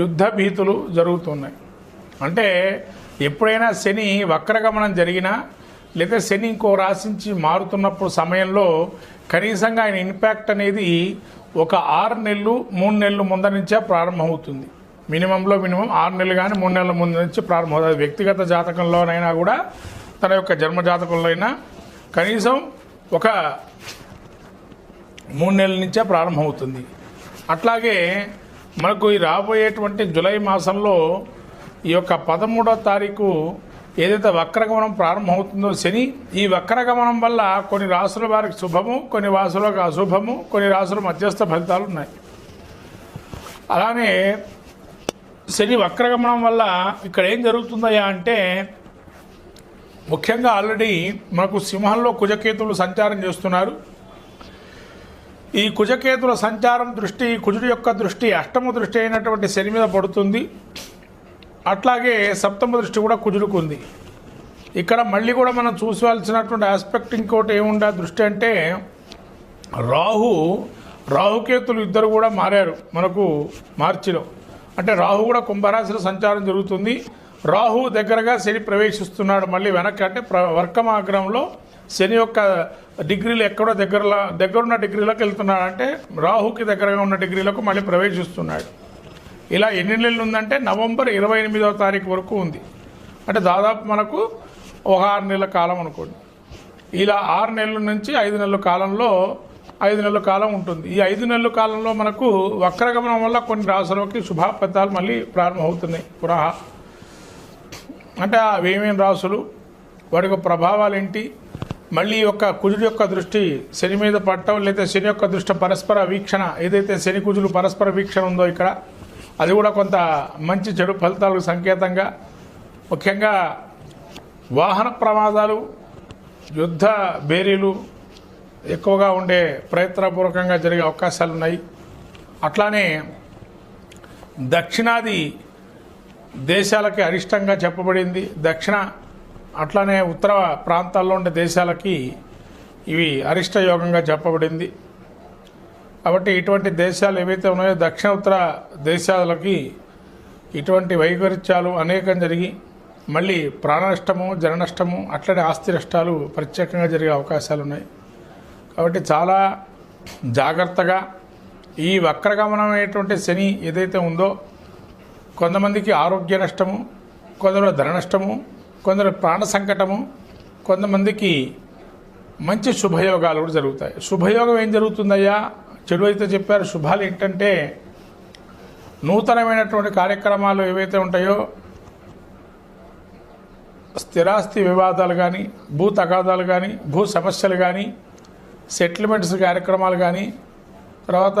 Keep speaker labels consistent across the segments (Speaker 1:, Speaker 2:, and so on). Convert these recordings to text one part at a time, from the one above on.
Speaker 1: యుద్ధ భీతులు జరుగుతున్నాయి. అంటే ఎప్పుడైనా శని వక్రగమనం జరిగినా లేదా శని ఇంకో రాశించి మారుతున్నప్పుడు సమయంలో కనీసంగా ఆయన ఇంపాక్ట్ అనేది ఒక ఆరు నెలలు మూడు నెలలు ముందర నుంచే ప్రారంభమవుతుంది. మినిమంలో మినిమం ఆరు నెలలు కానీ మూడు నెలల ముందు నుంచి ప్రారంభమవుతుంది వ్యక్తిగత జాతకంలోనైనా కూడా తన యొక్క జన్మ జాతకంలో అయినా కనీసం ఒక మూడు నెలల నుంచే ప్రారంభమవుతుంది. అట్లాగే మనకు ఈ రాబోయేటువంటి జులై మాసంలో ఈ యొక్క పదమూడో తారీఖు ఏదైతే వక్రగమనం ప్రారంభమవుతుందో శని ఈ వక్రగమనం వల్ల కొన్ని రాసుల వారికి శుభము కొన్ని రాసులకు అశుభము కొన్ని రాసుల మధ్యస్థ ఫలితాలు ఉన్నాయి. అలానే శని వక్రగమనం వల్ల ఇక్కడ ఏం జరుగుతుందయ్యా అంటే ముఖ్యంగా ఆల్రెడీ మనకు సింహంలో కుజకేతువులు సంచారం చేస్తున్నారు. ఈ కుజకేతుల సంచారం దృష్టి కుజుడి యొక్క దృష్టి అష్టమ దృష్టి అయినటువంటి శని మీద పడుతుంది. అట్లాగే సప్తమ దృష్టి కూడా కుజుడికి ఉంది. ఇక్కడ మళ్ళీ కూడా మనం చూసవలసినటువంటి ఆస్పెక్ట్ ఇంకోటి ఏముండే దృష్టి అంటే రాహు రాహుకేతులు ఇద్దరు కూడా మారారు మనకు మార్చిలో. అంటే రాహు కూడా కుంభరాశిలో సంచారం జరుగుతుంది. రాహు దగ్గరగా శని ప్రవేశిస్తున్నాడు మళ్ళీ వెనక్కి. అంటే ప్ర వర్కమాగ్రంలో శని యొక్క డిగ్రీలు ఎక్కడో దగ్గరలో దగ్గరున్న డిగ్రీలోకి వెళ్తున్నాడు అంటే రాహుకి దగ్గరగా ఉన్న డిగ్రీలకు మళ్ళీ ప్రవేశిస్తున్నాడు. ఇలా ఎన్ని నెలలు ఉందంటే నవంబర్ ఇరవై ఎనిమిదవ తారీఖు వరకు ఉంది. అంటే దాదాపు మనకు ఒక ఆరు నెలల కాలం అనుకోండి. ఇలా ఆరు నెలల నుంచి ఐదు నెలల కాలంలో ఐదు నెలల కాలం ఉంటుంది. ఈ ఐదు నెలల కాలంలో మనకు వక్రగమనం వల్ల కొన్ని రాసులకి శుభాఫలితాలు మళ్ళీ ప్రారంభమవుతున్నాయి. పునః. అంటే అవి ఏమేమి రాసులు వాటి యొక్క ప్రభావాలు ఏంటి మళ్ళీ యొక్క కుజుడు యొక్క దృష్టి శని మీద పట్టడం లేదా శని యొక్క దృష్టి పరస్పర వీక్షణ ఏదైతే శని కుజులు పరస్పర వీక్షణ ఉందో ఇక్కడ అది కూడా కొంత మంచి చెడు ఫలితాలకు సంకేతంగా. ముఖ్యంగా వాహన ప్రమాదాలు యుద్ధ బేరీలు ఎక్కువగా ఉండే ప్రయత్నపూర్వకంగా జరిగే అవకాశాలు ఉన్నాయి. అట్లానే దక్షిణాది దేశాలకి అరిష్టంగా చెప్పబడింది. దక్షిణ అట్లానే ఉత్తర ప్రాంతాల్లో ఉండే దేశాలకి ఇవి అరిష్ట యోగంగా చెప్పబడింది. కాబట్టి ఇటువంటి దేశాలు ఏవైతే ఉన్నాయో దక్షిణ ఉత్తర దేశాలకి ఇటువంటి వైపరీత్యాలు అనేకం జరిగి మళ్ళీ ప్రాణ నష్టము జన నష్టము అట్లనే ఆస్తి నష్టాలు ప్రత్యేకంగా జరిగే అవకాశాలు ఉన్నాయి కాబట్టి చాలా జాగ్రత్తగా ఈ వక్రగమనమైనటువంటి శని ఏదైతే ఉందో కొంతమందికి ఆరోగ్య నష్టము కొందరు ధన నష్టము కొందరు ప్రాణ సంకటము కొంతమందికి మంచి శుభయోగాలు కూడా జరుగుతాయి. శుభయోగం ఏం జరుగుతుందయ్యా? చెడు అయితే చెప్పారు శుభాలు ఏంటంటే నూతనమైనటువంటి కార్యక్రమాలు ఏవైతే ఉంటాయో స్థిరాస్తి వివాదాలు కానీ భూ తగాదాలు కానీ భూ సమస్యలు కానీ సెటిల్మెంట్స్ కార్యక్రమాలు కానీ తర్వాత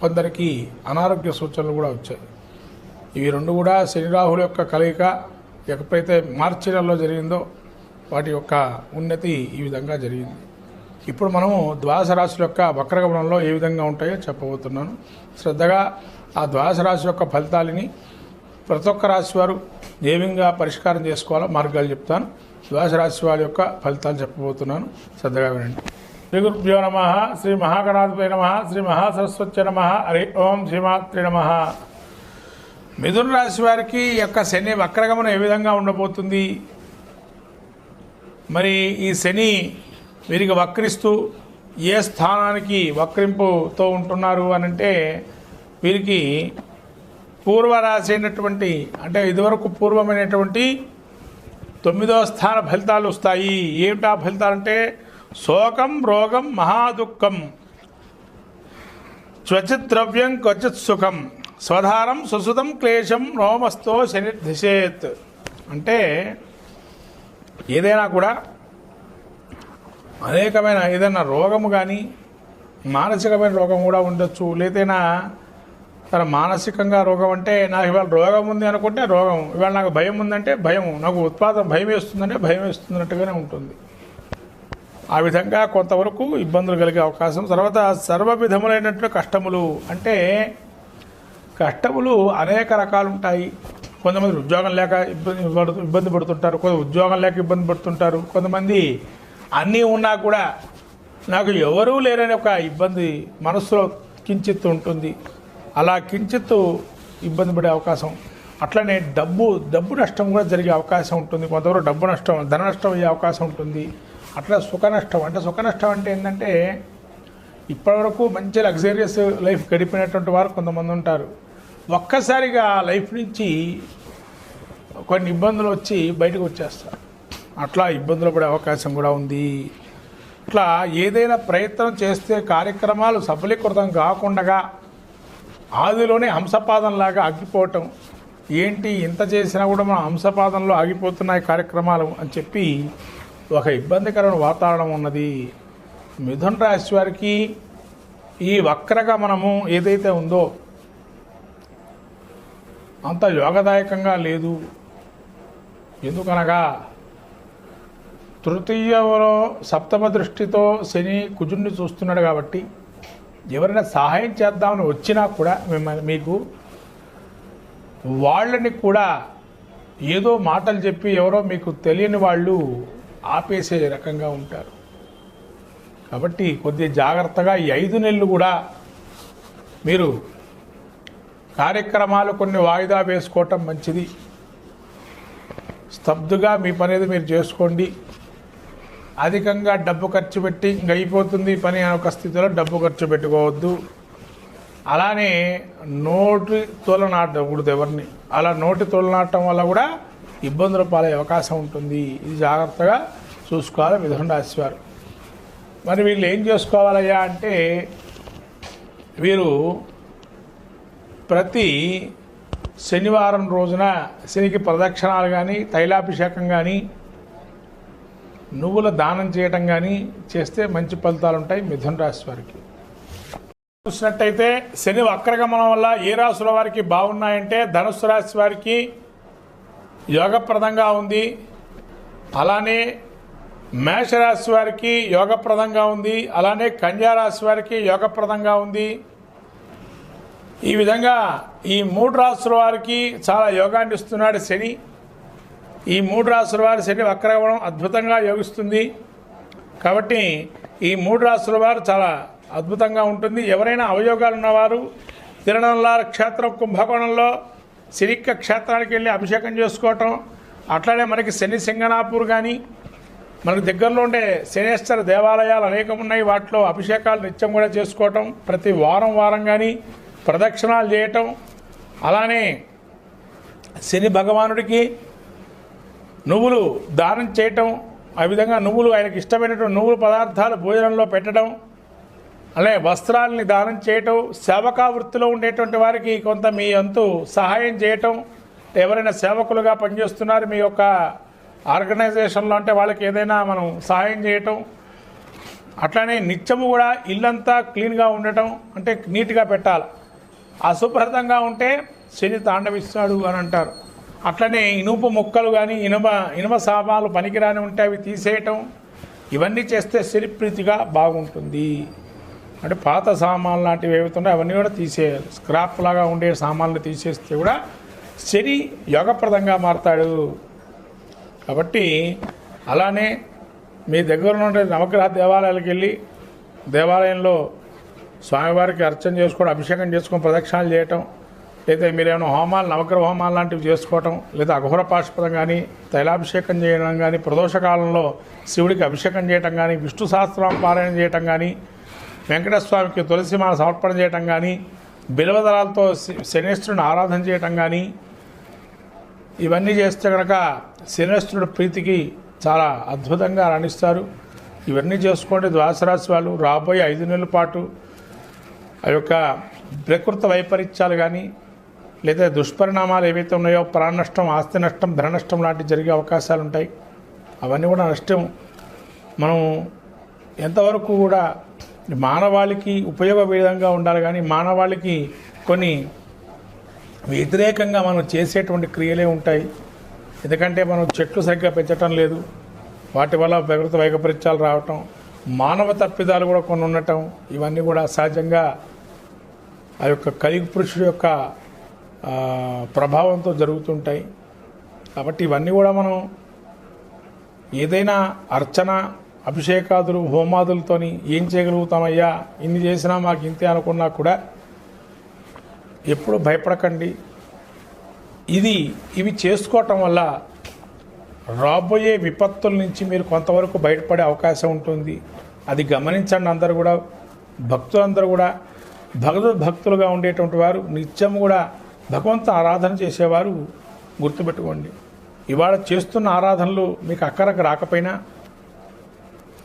Speaker 1: కొందరికి అనారోగ్య సూచనలు కూడా వచ్చాయి. ఇవి రెండు కూడా శని రాహుల యొక్క కలయిక ఎప్పుడైతే మార్చి నెలలో జరిగిందో వాటి యొక్క ఉన్నతి ఈ విధంగా జరిగింది. ఇప్పుడు మనము ద్వాదశ రాశుల యొక్క వక్రగమనంలో ఏ విధంగా ఉంటాయో చెప్పబోతున్నాను. శ్రద్ధగా ఆ ద్వాదశ రాశి యొక్క ఫలితాలని ప్రతి ఒక్క రాశి వారు ఏ విధంగా పరిష్కారం చేసుకోవాలో మార్గాలు చెప్తాను. ద్వాదశ రాశి వారి యొక్క ఫలితాలు చెప్పబోతున్నాను. శ్రద్ధగా వినండి. శ్రీ గురుభ్యో నమ శ్రీ మహాగణాధిపై నమ శ్రీ మహాసరస్వతి నమ హరి ఓం శ్రీమాత్రి నమ. మిథున రాశి వారికి యొక్క శని వక్రగమనం ఏ విధంగా ఉండబోతుంది? మరి ఈ శని వీరికి వక్రిస్తూ ఏ స్థానానికి వక్రింపుతో ఉంటున్నారు అని అంటే వీరికి పూర్వరాశి అయినటువంటి అంటే ఇదివరకు పూర్వమైనటువంటి తొమ్మిదవ స్థాన ఫలితాలు వస్తాయి. ఏమిటా ఫలితాలంటే శోకం రోగం మహాదుఃఖం. క్వచిత్ ద్రవ్యం క్వచిత్ సుఖం. స్వధారం సుసుతం క్లేశం రోమస్తో శని దిశేత్ అంటే ఏదైనా కూడా అనేకమైన ఏదైనా రోగము కానీ మానసికమైన రోగం కూడా ఉండొచ్చు. లేదైనా తన మానసికంగా రోగం అంటే నాకు ఇవాళ రోగం ఉంది అనుకుంటే రోగం. ఇవాళ నాకు భయం ఉందంటే భయం నాకు ఉత్పాదన భయం వేస్తుందంటే భయం వేస్తున్నట్టుగానే ఉంటుంది. ఆ విధంగా కొంతవరకు ఇబ్బందులు కలిగే అవకాశం. తర్వాత సర్వ విధములైనటువంటి కష్టములు అంటే కష్టములు అనేక రకాలు ఉంటాయి కొంతమంది ఉద్యోగం లేక ఇబ్బంది పడుతు ఇబ్బంది పడుతుంటారు. కొంత ఉద్యోగం లేక ఇబ్బంది పడుతుంటారు. కొంతమంది అన్నీ ఉన్నా కూడా నాకు ఎవరూ లేరని ఒక ఇబ్బంది మనసులో కించిత్తు ఉంటుంది. అలా కించిత్తు ఇబ్బంది పడే అవకాశం. అట్లనే డబ్బు డబ్బు నష్టం కూడా జరిగే అవకాశం ఉంటుంది. కొంతవరకు డబ్బు నష్టం ధన నష్టం అయ్యే అవకాశం ఉంటుంది. అట్లా సుఖ నష్టం అంటే సుఖ నష్టం అంటే ఏంటంటే ఇప్పటివరకు మంచి లగ్జరియస్ లైఫ్ గడిపినటువంటి వారు కొంతమంది ఉంటారు. ఒక్కసారిగా లైఫ్ నుంచి కొన్ని ఇబ్బందులు వచ్చి బయటకు వచ్చేస్తారు. అట్లా ఇబ్బందులు పడే అవకాశం కూడా ఉంది. ఇట్లా ఏదైనా ప్రయత్నం చేస్తే కార్యక్రమాలు సఫలీకృతం కాకుండా ఆదిలోనే హంసపాదంలాగా ఆగిపోవటం. ఏంటి ఇంత చేసినా కూడా మన హంసపాదంలో ఆగిపోతున్నాయి కార్యక్రమాలు అని చెప్పి ఒక ఇబ్బందికరమైన వాతావరణం ఉన్నది. మిథున రాశి వారికి ఈ వక్రగమనము ఏదైతే ఉందో అంత యోగదాయకంగా లేదు. ఎందుకనగా తృతీయలో సప్తమ దృష్టితో శని కుజుడిని చూస్తున్నాడు కాబట్టి ఎవరైనా సహాయం చేద్దామని వచ్చినా కూడా మిమ్మల్ని మీకు వాళ్ళని కూడా ఏదో మాటలు చెప్పి ఎవరో మీకు తెలియని వాళ్ళు ఆపేసే రకంగా ఉంటారు. కాబట్టి కొద్ది జాగ్రత్తగా ఈ ఐదు నెలలు కూడా మీరు కార్యక్రమాలు కొన్ని వాయిదా వేసుకోవటం మంచిది. స్తబ్దుగా మీ పని అనేది మీరు చేసుకోండి. అధికంగా డబ్బు ఖర్చు పెట్టి ఇంక అయిపోతుంది పని అనే ఒక స్థితిలో డబ్బు ఖర్చు పెట్టుకోవద్దు. అలానే నోటి తోలనాటకూడదు ఎవరిని. అలా నోటి తోలనాటం వల్ల కూడా ఇబ్బందులు పాలే అవకాశం ఉంటుంది. ఇది జాగ్రత్తగా చూసుకోవాలి మిథున రాశి వారు. మరి వీళ్ళు ఏం చేసుకోవాలయ్యా అంటే వీరు ప్రతి శనివారం రోజున శనికి ప్రదక్షిణాలు కానీ తైలాభిషేకం కానీ నువ్వుల దానం చేయటం కానీ చేస్తే మంచి ఫలితాలు ఉంటాయి మిథున రాశి వారికి. చూసినట్టయితే శని వక్రగమనం వల్ల ఏ రాశుల వారికి బాగున్నాయంటే ధనుసు రాశి వారికి యోగప్రదంగా ఉంది. అలానే మేషరాశి వారికి యోగప్రదంగా ఉంది. అలానే కన్యారాశి వారికి యోగప్రదంగా ఉంది. ఈ విధంగా ఈ మూడు రాశుల వారికి చాలా యోగాన్ని ఇస్తున్నాడు శని. ఈ మూడు రాశుల వారి శని వక్రగమనం అద్భుతంగా యోగిస్తుంది. కాబట్టి ఈ మూడు రాశుల వారు చాలా అద్భుతంగా ఉంటుంది. ఎవరైనా అవయోగాలు ఉన్నవారు తిరణంలార క్షేత్రం కుంభకోణంలో సిరిక్క క్షేత్రానికి వెళ్ళి అభిషేకం చేసుకోవటం అట్లానే మనకి శని సింగనాపూర్ కానీ మనకు దగ్గరలో ఉండే శనేశ్వర దేవాలయాలు అనేకం ఉన్నాయి వాటిలో అభిషేకాలు నిత్యం కూడా చేసుకోవటం ప్రతి వారం వారం కానీ ప్రదక్షిణాలు చేయటం అలానే శని భగవానుడికి నువ్వులు దానం చేయటం ఆ విధంగా నువ్వులు ఆయనకి ఇష్టమైనటువంటి నువ్వుల పదార్థాలు భోజనంలో పెట్టడం అలాగే వస్త్రాలని దానం చేయటం సేవకా వృత్తిలో ఉండేటువంటి వారికి కొంత మీ అంతు సహాయం చేయటం ఎవరైనా సేవకులుగా పనిచేస్తున్నారు మీ యొక్క ఆర్గనైజేషన్లో అంటే వాళ్ళకి ఏదైనా మనం సహాయం చేయటం అట్లానే నిత్యము కూడా ఇల్లంతా క్లీన్గా ఉండటం అంటే నీట్గా పెట్టాలి. అశుభ్రతంగా ఉంటే శని తాండవిస్తాడు అని అంటారు. అట్లనే ఇనుప ముక్కలు కానీ ఇనుమ ఇనుమ సామాన్లు పనికిరాని ఉంటే అవి తీసేయటం ఇవన్నీ చేస్తే శనిప్రీతిగా బాగుంటుంది. అంటే పాత సామాన్లు లాంటివి ఏవైతున్నాయో అవన్నీ కూడా తీసేయాలి. స్క్రాప్ లాగా ఉండే సామాన్లు తీసేస్తే కూడా శని యోగప్రదంగా మారతాడు. కాబట్టి అలానే మీ దగ్గర ఉండే నవగ్రహ దేవాలయాలకు వెళ్ళి దేవాలయంలో స్వామివారికి అర్చన చేసుకోవడం అభిషేకం చేసుకొని ప్రదక్షిణాలు చేయటం లేదా మీరేమైనా హోమాలు నవగ్రహ హోమాలు లాంటివి చేసుకోవటం లేదా అఘోర పాశుపదం కానీ తైలాభిషేకం చేయడం కానీ ప్రదోషకాలంలో శివుడికి అభిషేకం చేయటం కానీ విష్ణు సహస్రం పారాయణ చేయటం కానీ వెంకటస్వామికి స్వామికి తులసిమాల సమర్పణ చేయటం కానీ బిలవదళాలతో శనేశ్వరుని ఆరాధన చేయటం కానీ ఇవన్నీ చేస్తే కనుక శనేశ్వరుడు ప్రీతికి చాలా అద్భుతంగా రాణిస్తారు. ఇవన్నీ చేసుకోండి ద్వాసరాశి వాళ్ళు. రాబోయే ఐదు నెలల పాటు ఆ యొక్క ప్రకృత వైపరీత్యాలు కానీ లేదా దుష్పరిణామాలు ఏవైతే ఉన్నాయో ప్రాణ నష్టం ఆస్తి నష్టం ధన నష్టం లాంటివి జరిగే అవకాశాలు ఉంటాయి అవన్నీ కూడా నష్టం. మనం ఎంతవరకు కూడా మానవాళికి ఉపయోగ విధంగా ఉండాలి కానీ మానవాళికి కొన్ని వ్యతిరేకంగా మనం చేసేటువంటి క్రియలే ఉంటాయి. ఎందుకంటే మనం చెట్లు సరిగ్గా పెంచటం లేదు. వాటి వల్ల ప్రకృతి వైకపరీత్యాలు రావటం మానవ తప్పిదాలు కూడా కొన్ని ఉండటం ఇవన్నీ కూడా సహజంగా ఆ యొక్క కలిగి పురుషుడు యొక్క ప్రభావంతో జరుగుతుంటాయి. కాబట్టి ఇవన్నీ కూడా మనం ఏదైనా అర్చన అభిషేకాదులు హోమాదులతోని ఏం చేయగలుగుతామయ్యా? ఇన్ని చేసినా మాకు ఇంతే అనుకున్నా కూడా ఎప్పుడు భయపడకండి. ఇది ఇవి చేసుకోవటం వల్ల రాబోయే విపత్తుల నుంచి మీరు కొంతవరకు బయటపడే అవకాశం ఉంటుంది. అది గమనించండి అందరూ కూడా భక్తులందరూ కూడా. భగవద్ భక్తులుగా ఉండేటువంటి వారు నిత్యం కూడా భగవంతు ఆరాధన చేసేవారు గుర్తుపెట్టుకోండి. ఇవాళ చేస్తున్న ఆరాధనలు మీకు అక్కరకు రాకపోయినా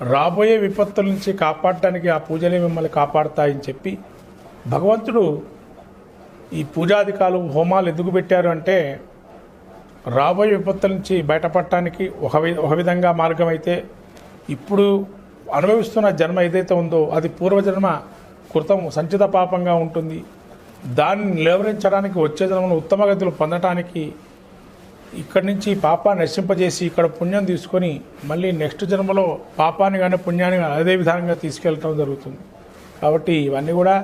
Speaker 1: రాబోయే విపత్తుల నుంచి కాపాడటానికి ఆ పూజలే మిమ్మల్ని కాపాడతాయని చెప్పి భగవంతుడు ఈ పూజాధికాలు హోమాలు ఎందుకు పెట్టారు అంటే రాబోయే విపత్తుల నుంచి బయటపడటానికి ఒక వి ఒక విధంగా మార్గం అయితే ఇప్పుడు అనుభవిస్తున్న జన్మ ఏదైతే ఉందో అది పూర్వజన్మ కృతం సంచిత పాపంగా ఉంటుంది. దాన్ని నిలవరించడానికి వచ్చే జన్మను ఉత్తమ గతులు పొందటానికి ఇక్కడి నుంచి పాపాన్ని నశింపజేసి ఇక్కడ పుణ్యం తీసుకొని మళ్ళీ నెక్స్ట్ జన్మలో పాపాన్ని కానీ పుణ్యాన్ని కానీ అదే విధానంగా తీసుకెళ్ళటం జరుగుతుంది. కాబట్టి ఇవన్నీ కూడా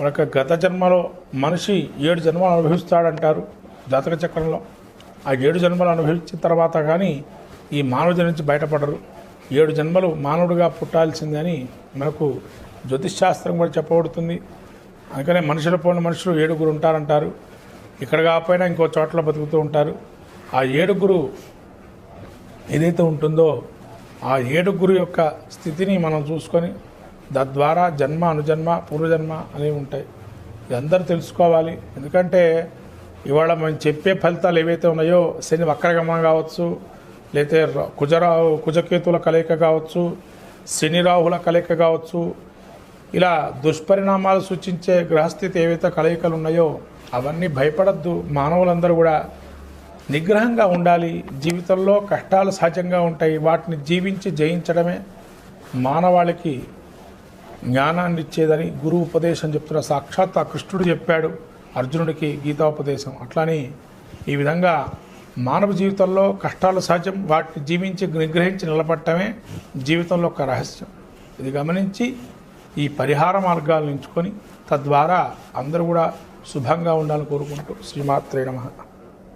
Speaker 1: మన గత జన్మలో మనిషి ఏడు జన్మలు అనుభవిస్తాడంటారు జాతక చక్రంలో. ఆ ఏడు జన్మలు అనుభవించిన తర్వాత కానీ ఈ మానవుడి నుంచి బయటపడరు. ఏడు జన్మలు మానవుడిగా పుట్టాల్సిందని మనకు జ్యోతిష్ శాస్త్రం కూడా చెప్పబడుతుంది. అందుకనే మనుషుల పోయిన మనుషులు ఏడుగురు ఉంటారంటారు. ఇక్కడ కాకపోయినా ఇంకో చోట్ల బతుకుతూ ఉంటారు. ఆ ఏడుగురు ఏదైతే ఉంటుందో ఆ ఏడుగురు యొక్క స్థితిని మనం చూసుకొని తద్వారా జన్మ అనుజన్మ పూర్వజన్మ అనేవి ఉంటాయి. ఇది అందరూ తెలుసుకోవాలి. ఎందుకంటే ఇవాళ మనం చెప్పే ఫలితాలు ఏవైతే ఉన్నాయో శని వక్రగమనం కావచ్చు లేతే కుజరావు కుజరాహు కుజకేతుల కలయిక కావచ్చు శని రాహుల కలయిక కావచ్చు ఇలా దుష్పరిణామాలు సూచించే గ్రహస్థితి ఏవైతే కలయికలు ఉన్నాయో అవన్నీ భయపడద్దు. మానవులందరూ కూడా నిగ్రహంగా ఉండాలి. జీవితంలో కష్టాలు సహజంగా ఉంటాయి. వాటిని జీవించి జయించడమే మానవాళికి జ్ఞానాన్ని ఇచ్చేదని గురువు ఉపదేశం చెప్తున్న సాక్షాత్ ఆ కృష్ణుడు చెప్పాడు. అర్జునుడికి గీతాపదేశం. అట్లాని ఈ విధంగా మానవ జీవితంలో కష్టాలు సహజం వాటిని జీవించి నిగ్రహించి నిలబడటమే జీవితంలో ఒక రహస్యం. ఇది గమనించి ఈ పరిహార మార్గాలను ఎంచుకొని తద్వారా అందరూ కూడా శుభంగా ఉండాలని కోరుకుంటూ శ్రీమాత్రే నమః.